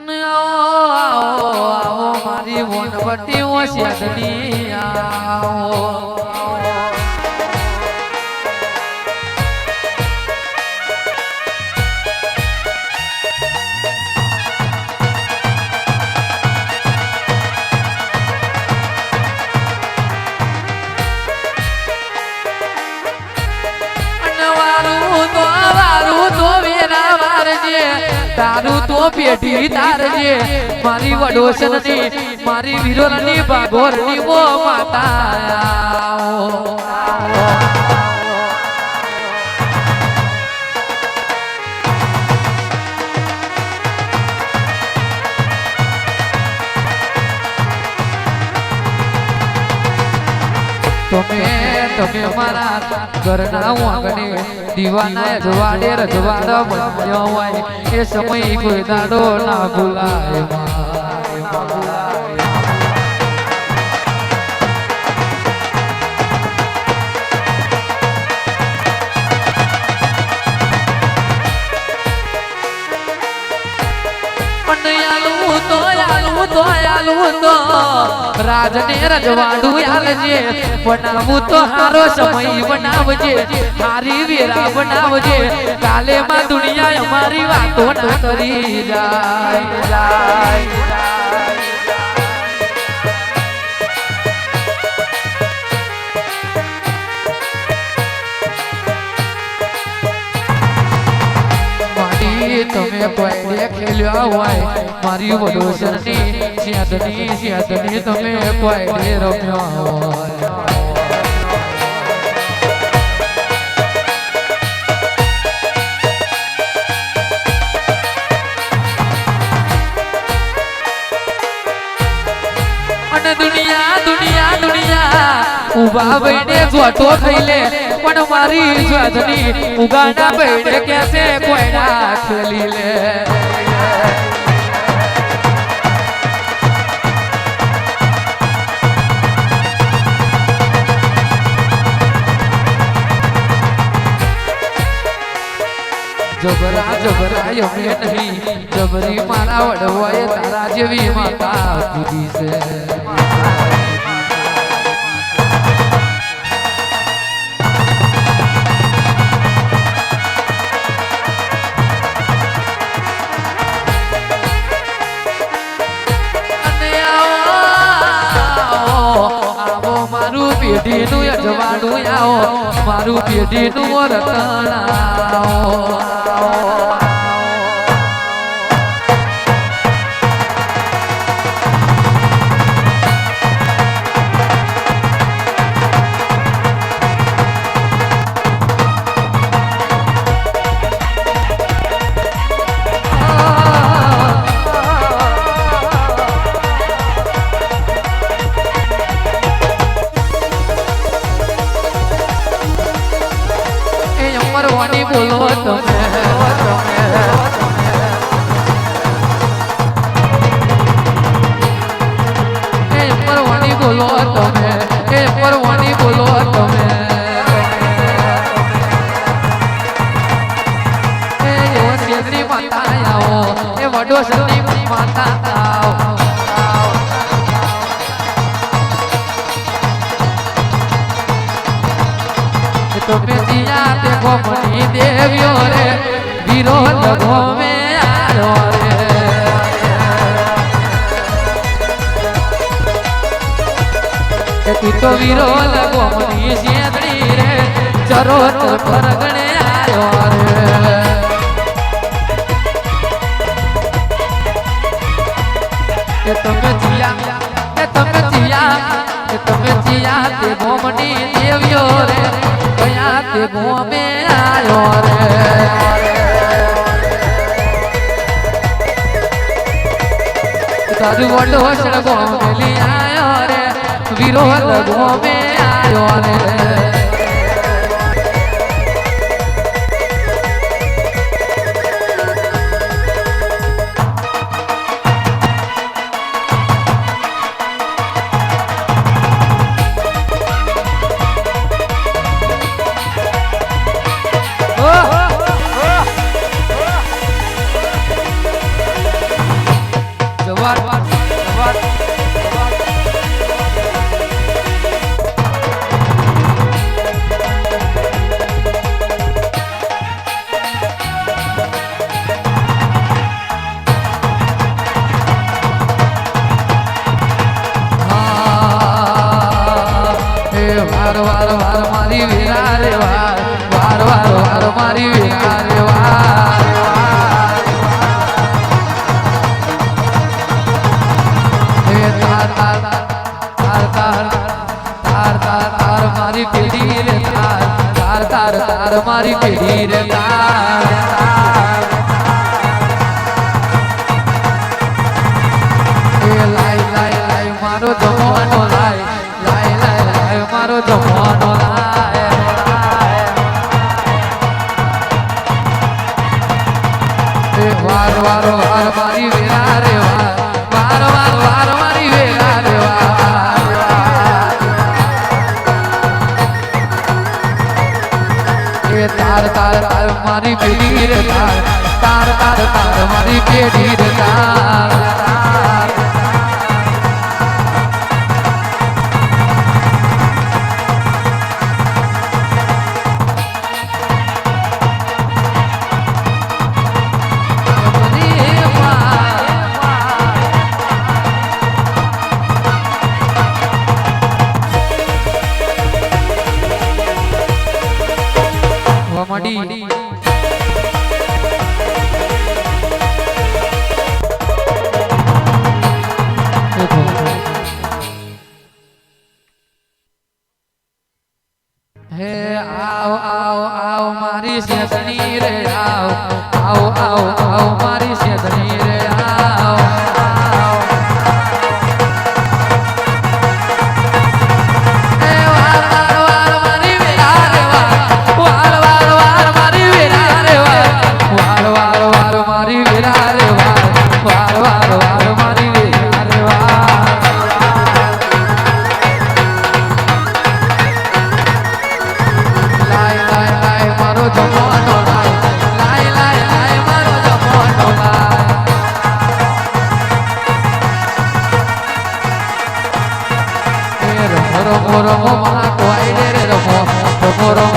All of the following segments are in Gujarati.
અને આવો આવો મારી વનવટી ઓશિયાદની આવો અને તારું તો પેઢી તારજે. મારી વડોસરની મારી વિરોરની ભાગોરની મો માતા તમે તમે મારા ઘરના આંગણે દીવાના રજવાડે રજવાડો બન્યો હોય, એ સમય કોઈ દાડો ના ભૂલાય. આલું તો રાજને રજવાડું આલજે બનાવું તો હારો સમય બનાવજે હારી વેરા બનાવજે કાલે માં દુનિયા અમારી વાતો ન કરી જાય જાય તમે કોઈને ખેલ્યા હોય, મારી વડોસરની સ્યાદની સ્યાદની તમે કોઈને રમ્યા ઊભા બઈને જોતો થઈ લે. પણ મારી સ્વાદની ઉગાના બઈને કેસે કોઈના ખેલી લે અમે નહીં. જબરી મારા વડવાય તારા જેવી માતા કીધી છે. પેઢીનું અજવાળું આવો, મારું પેઢીનું રતન તું તો વિરોધ ગોમની શેદડી રે. ચરોત પરગણે આયો રે. કે તમે જીયા કે તમે જીયા કે તમે જીયા તે ગોમડી દેવ્યો રે. કયા તે ગોમે આયો રે. તારું વડો સળગો મેલી આયો રે વિરોધ ગોમે આયો રે રે વાર વાર વાર વાર મારી વીરા રે વાર તાર તાર તાર તાર તાર મારી જમવાનો લાય લાય લાય લાય, મારો જમવાનો લાય. મારી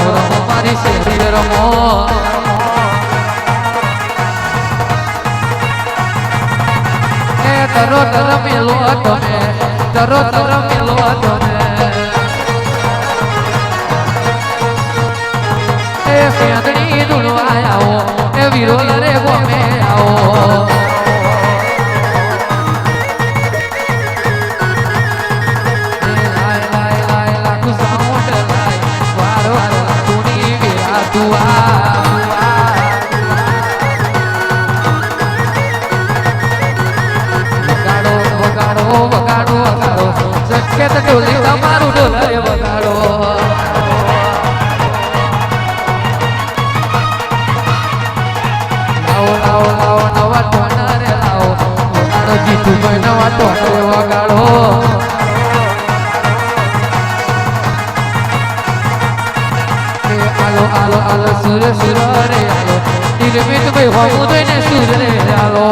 રમો મારી શેરી રમો એ તરો તર મેલો તમે તરો તર મેલો તમે એ સેંદણી ધૂળવા આવો, એ વિરોલ રે ગોમે આવો. એ આલો આલો આલો, સુર સુર, રે, આલો. નિર્મિત ભાઈ હોવું જોઈને સુર, રે, આલો.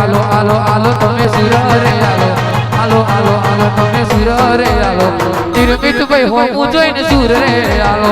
આલો આલો આલો, તમે સુર, રે, આલો. આલો આલો આલો, તમે સુર, રે, આલો. નિર્મિત ભાઈ હોવું જોઈને સુર, રે, આલો.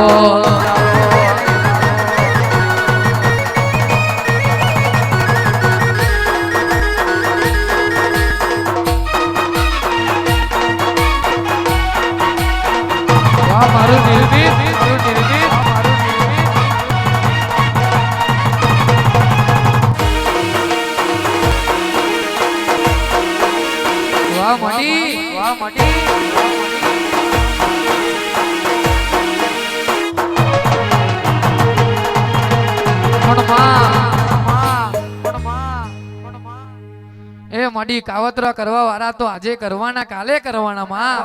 મડી કાવતરા કરવા વાળા તો આજે કરવાના કાલે કરવાના માં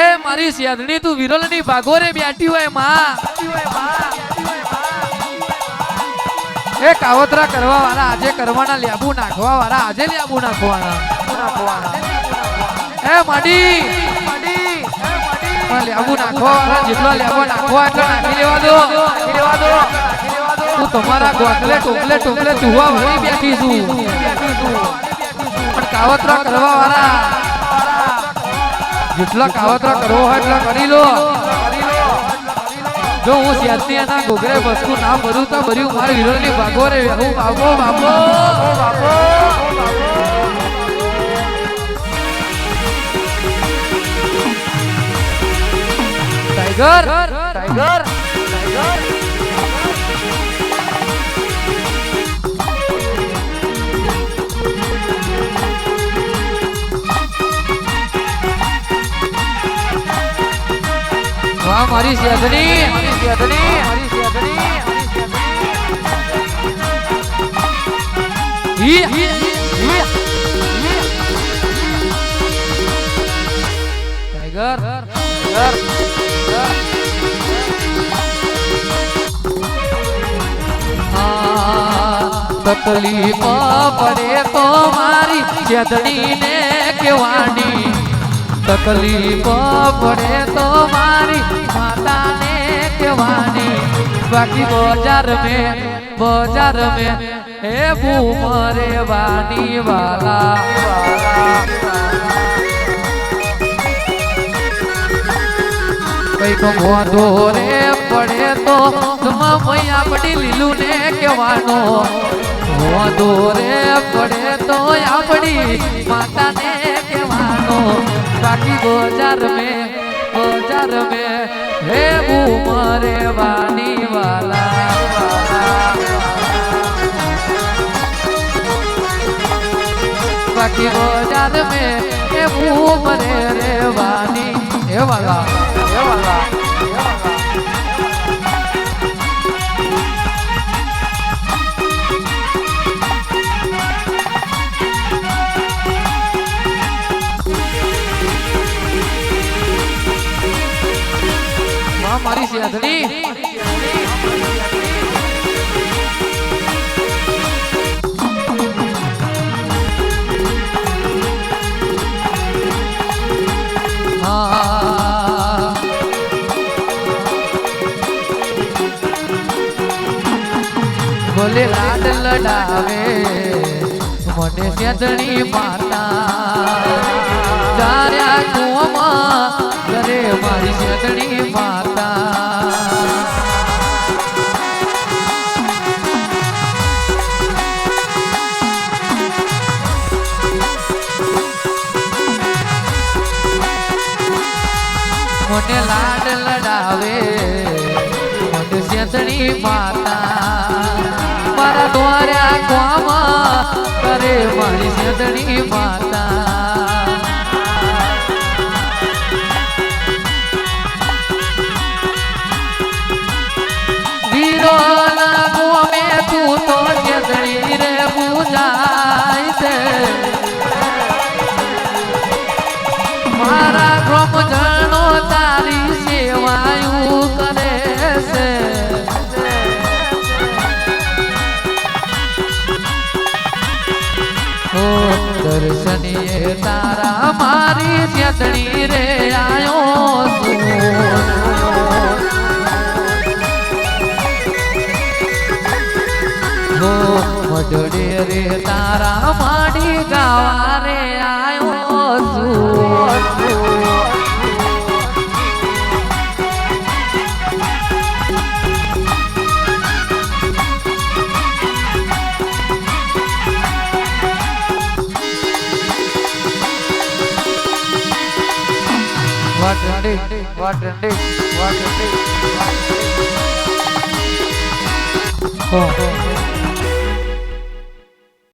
એ મારી શેદણી તું વિરલની ભાગોરે બેઠી હોયમાં. એ કાવતરા કરવા વાળા આજે કરવાના લેબુ નાખવા વાળા આજે લેબુ નાખવાના. એ મડી. લેબુ નાખવા વાળા જેટલો લેબુ નાખવા એટલો નાખી લેવા દો. હું તમારા ગોટલે ટોપલે ટોપલે તુવા વળી બેઠી છું. પણ કાવતરા કરવા વાળા જેટલા કાવતરા કરવો હોય એટલા કરી લો. જો હું સ્યાસની એના ઘોઘરે વસ્તુ ના ભરું તો ભર્યું મારા વિરોધની ભાગો રે. હું બાપો બાપો ટાઈગર ટાઈગર. વાહ મારી સેદની મારી સેદની મારી ઈ. ટાઈગર. ટાઈગર તકલીફ પડે તો મારી ચેતડી ને કેવાની તકલીફ પડે તો મારી માતાને કહેવાની. બાકી બજાર મે બજાર મે હે ભૂમરે વાની વાલા. કંઈક મોઢો રે પડે તો મૈયા પડી લીલું ને કહેવાનો. મોઢો રે પડે તો આપડી માતાને બાકી બજાર મેં બજાર મેં હે ઉમરે વાની વાલા બાકી બજાર મેં હે ઉમરે રે વાની હે વાલા હે વાલા મારી સેધણી બોલે લાડ લડાવે મને સેધણી માતા તાર્યા કુવામાં કરે મારી સેધણી માતા મને લાડ લડાવે મને સેધણી માતા મારા દ્વાર્યા કુવામાં કરે મારી સેધણી તારા માડી ગાવા રે આયો છું વાટંડી વાટંડી વાટંડી. હો.